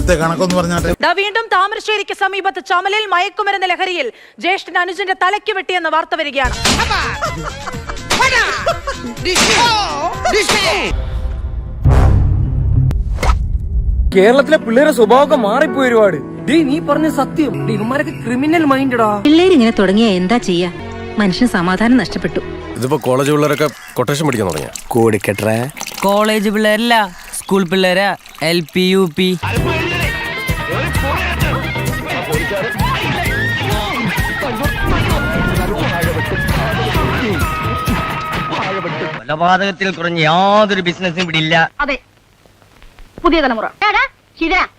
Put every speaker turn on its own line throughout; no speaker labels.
ഇവിടുത്തെ കണക്കൊന്ന് പറഞ്ഞാട്ടെ?
വീണ്ടും താമരശ്ശേരിക്ക് സമീപത്ത് ചമലിൽ മയക്കുമരുന്ന് ലഹരിയിൽ ജ്യേഷ്ഠൻ അനുജന്റെ തലയ്ക്ക് വെട്ടിയെന്ന വാർത്ത വരികയാണ്.
കേരളത്തിലെ പിള്ളേരെ സ്വഭാവം മാറിപ്പോയി ഒരുപാട്. ഡേ നീ പറഞ്ഞ സത്യം. ഇവന്മാരൊക്കെ ക്രിമിനൽ മൈൻഡടാ
പിള്ളേരിങ്ങനെ തുടങ്ങിയ എന്താ ചെയ്യാ? മനുഷ്യന് സമാധാനം നഷ്ടപ്പെട്ടു.
ഇതിപ്പോ കോളേജ് പിള്ളേരൊക്കെ കൊട്ടേഷൻ പഠിക്കാൻ തുടങ്ങിയ?
കൊടുക്കട്ടെ
കോളേജ് പിള്ളേരല്ല. സ്കൂൾ പിള്ളേരാ എൽ പി യു പി.
കൊലപാതകത്തിൽ കുറഞ്ഞ യാതൊരു ബിസിനസ്സും ഇവിടെ ഇല്ല.
അതെ. പുതിയ തലമുറ.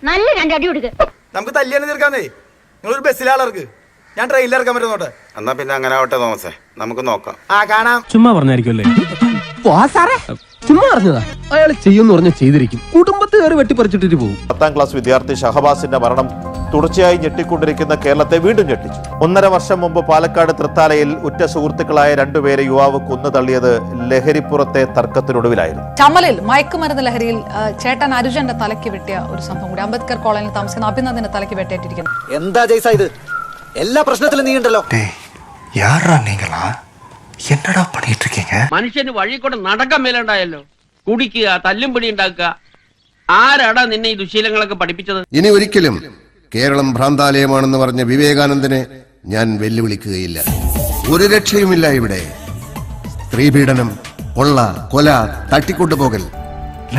നല്ല രണ്ട് അടി കൊടുക്കുക
നമുക്ക് തല്ലിയാണ് തീർക്കാന്നേ. നിങ്ങളൊരു ബസ്സിലാളർക്ക് ഞാൻ ട്രെയിനിൽ ഇറക്കാൻ പറ്റുന്നോട്ടെ?
എന്നാ പിന്നെ അങ്ങനെ ആവട്ടെ തോമസേ. നമുക്ക് നോക്കാം.
ആ കാണാം.
ചുമ്മാ പറഞ്ഞായിരിക്കുമല്ലേ?
സിനിമ അറിഞ്ഞതാ അയാൾ ചെയ്യുമെന്ന് പറഞ്ഞ ചെയ്തിരിക്കും. കുടുംബത്തെ കയറി വെട്ടിപ്പറിച്ചിട്ടിട്ട് പോകും.
പത്താം ക്ലാസ് വിദ്യാർത്ഥി ഷഹബാസിന്റെ മരണം തുടർച്ചയായി ഞെട്ടിക്കൊണ്ടിരിക്കുന്ന കേരളത്തെ വീണ്ടും ഞെട്ടിച്ചു. ഒന്നര വർഷം മുമ്പ് പാലക്കാട് തൃത്താലയിൽ ഉറ്റ സുഹൃത്തുക്കളായ രണ്ടുപേരെ യുവാവ് കൊന്നു തള്ളിയത് ലഹരിപ്പുറത്തെ തർക്കത്തിനൊടുവിലായിരുന്നു.
ചമലിൽ മയക്കുമരുന്ന് ലഹരിയിൽ ചേട്ടൻ അരുജന്റെ തലയ്ക്ക് വെട്ടിയ ഒരു സംഭവം കൂടി. അംബേദ്കർ കോളേജിൽ താമസിക്കുന്ന അഭിനന്ദിന്റെ തലയ്ക്ക് വെട്ടേറ്റിരിക്കുന്നു
എന്താ ജയ്സ ഇത്? എല്ലാ പ്രശ്നത്തിലും നീ ഉണ്ടല്ലോ
என்னடா பண்ணிட்டு இருக்கீங்க
മനുഷ്യന് വഴി കൂടെ നടക്കാൻ മേലുണ്ടായല്ലോ കുടിക്കുക തല്ലും പിടി ഉണ്ടാക്കുക ആരാടാ നിന്നെ ഈ ദുശീലങ്ങളൊക്കെ പഠിപ്പിച്ചത്
ഇനി ഒരിക്കലും കേരളം ഭ്രാന്താലയമാണെന്ന് പറഞ്ഞ വിവേകാനന്ദനെ ഞാൻ വെല്ലുവിളിക്കുകയില്ല ഒരു രക്ഷയുമില്ല ഇവിടെ സ്ത്രീപീഡനം കൊള്ള കൊല തട്ടിക്കൊണ്ടുപോകൽ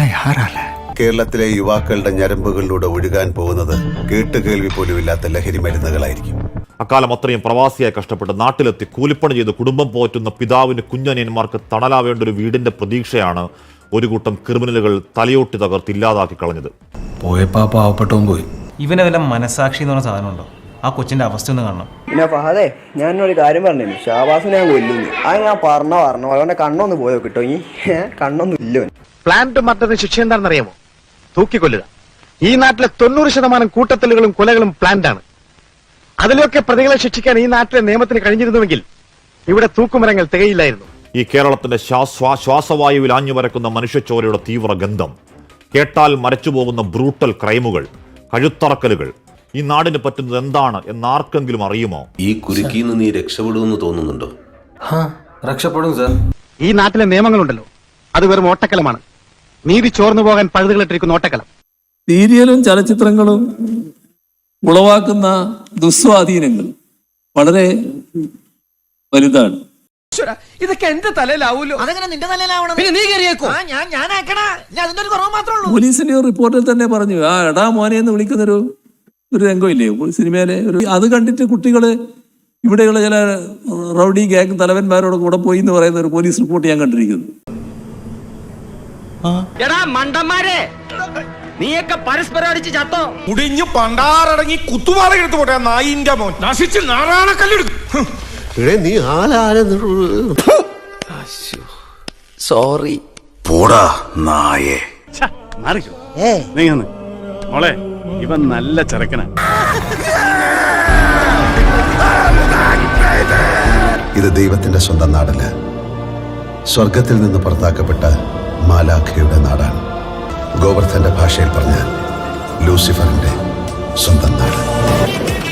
யாரால
കേരളത്തിലെ യുവാക്കളുടെ ഞരമ്പുകളിലൂടെ ഒഴുകാൻ പോകുന്നത് കേട്ടുകേൾവി പോലുമില്ലാത്ത ലഹരി മരുന്നുകളായിരിക്കും
അക്കാലം അത്രയും പ്രവാസിയായി കഷ്ടപ്പെട്ട് നാട്ടിലെത്തി കൂലിപ്പണി ചെയ്ത് കുടുംബം പോറ്റുന്ന പിതാവിന് കുഞ്ഞനിയന്മാർക്ക് തണലാവേണ്ട ഒരു വീടിന്റെ പ്രതീക്ഷയാണ് ഒരു കൂട്ടം ക്രിമിനലുകൾ തലയോട്ടി തകർത്ത് ഇല്ലാതാക്കി കളഞ്ഞത്.
പോയപ്പോ പാവപ്പെട്ടവും പോയി.
ഇവനെ വല്ല മനസാക്ഷി എന്ന് പറഞ്ഞ സാധനമുണ്ടോ ആ കൊച്ചിന്റെ അവസ്ഥ ഒന്ന് കാണണം.
പിന്നെ ഫഹദേ ഞാൻ ഒരു കാര്യം പറഞ്ഞു ഷാബാസിനെ ഞാൻ കൊല്ലുന്നു. അത് ഞാൻ പറഞ്ഞ പറഞ്ഞു. അവന്റെ കണ്ണൊന്ന് പോയോ കിട്ടോ ഈ കണ്ണൊന്നും ഇല്ലോ
പ്ലാന്റ് മറ്റൊരു ശിക്ഷ എന്താണെന്നറിയാമോ? തൂക്കിക്കൊല്ലുക. ഈ നാട്ടിലെ തൊണ്ണൂറ് ശതമാനം കൂട്ടത്തലുകളും കൊലകളും പ്ലാന്റ് ആണ് അതിലൊക്കെ പ്രതികളെ ശിക്ഷിക്കാൻ ഈ നാട്ടിലെ നിയമത്തിന് കഴിഞ്ഞിരുന്നുവെങ്കിൽ ഇവിടെ തൂക്കുമരങ്ങൾ തികയില്ലായിരുന്നു.
ഈ കേരളത്തിന്റെ ശ്വാസവായുവിൽ ശ്വാസവായുവിൽ ആഞ്ഞുവരക്കുന്ന മനുഷ്യച്ചോരയുടെ തീവ്ര ഗന്ധം കേട്ടാൽ മരച്ചുപോകുന്ന ബ്രൂട്ടൽ ക്രൈമുകൾ കഴുത്തറക്കലുകൾ ഈ നാടിന് പറ്റുന്നത് എന്താണ് എന്ന് ആർക്കെങ്കിലും അറിയുമോ?
ഈ കുരുക്കിന്ന് നീ രക്ഷപ്പെടുമെന്ന് തോന്നുന്നുണ്ടോ?
രക്ഷപ്പെടും സാർ.
ഈ നാട്ടിലെ നിയമങ്ങളുണ്ടല്ലോ. അത് വെറും ഓട്ടക്കലമാണ്. നീതി ചോർന്നു പോകാൻ പഴുതുകളിട്ടിരിക്കുന്ന ഓട്ടക്കലം.
സീരിയലും ചലച്ചിത്രങ്ങളും ഉളവാക്കുന്ന ദുസ്വാധീനങ്ങൾ വളരെ വലുതാണ്.
ഇതൊക്കെ എന്റെ തലയിലാവൂലോ? അതെങ്ങനെ നിന്റെ തലയിലാവണം? പിന്നെ നീ കയറിയേക്കോ ഞാൻ ഞാൻ ആക്കണ ഞാൻ അതിന്റെ ഒരു കുറവ് മാത്രമേ ഉള്ളൂ.
പോലീസിന്റെ ഒരു റിപ്പോർട്ടിൽ തന്നെ പറഞ്ഞു ആ എടാ മോനെ എന്ന് വിളിക്കുന്നൊരു ഒരു രംഗമില്ലേ? സിനിമയിലെ ഒരു അത് കണ്ടിട്ട് കുട്ടികൾ ഇവിടെയുള്ള ചില റൗഡി ഗ്യാങ് തലവന്മാരോട് കൂടെ പോയി എന്ന് പറയുന്ന ഒരു പോലീസ് റിപ്പോർട്ട് ഞാൻ കണ്ടിരിക്കുന്നു.
എടാ മണ്ടന്മാരെ! നീയൊക്കെ പരസ്പരം അടിച്ച് ചത്തോ?
കുടിഞ്ഞു പണ്ടാറടങ്ങി കുത്തുപാറ എടുത്തു പോട്ടെ നായിന്റെ മോൻ. നശിച്ച് നാറാണക്കല്ലെടുക്കും
നീ
സോറി.
പോടാ നായേ.
മോളെ ഇവൻ നല്ല ചെറുക്കനാ.
ഇത് ദൈവത്തിന്റെ സ്വന്തം നാടല്ല. സ്വർഗത്തിൽ നിന്ന് പുറത്താക്കപ്പെട്ട മാലാഖയുടെ നാടാണ്. ഗോവർദ്ധന്റെ ഭാഷയിൽ പറഞ്ഞാൽ ലൂസിഫറിന്റെ സ്വന്തം നാട്.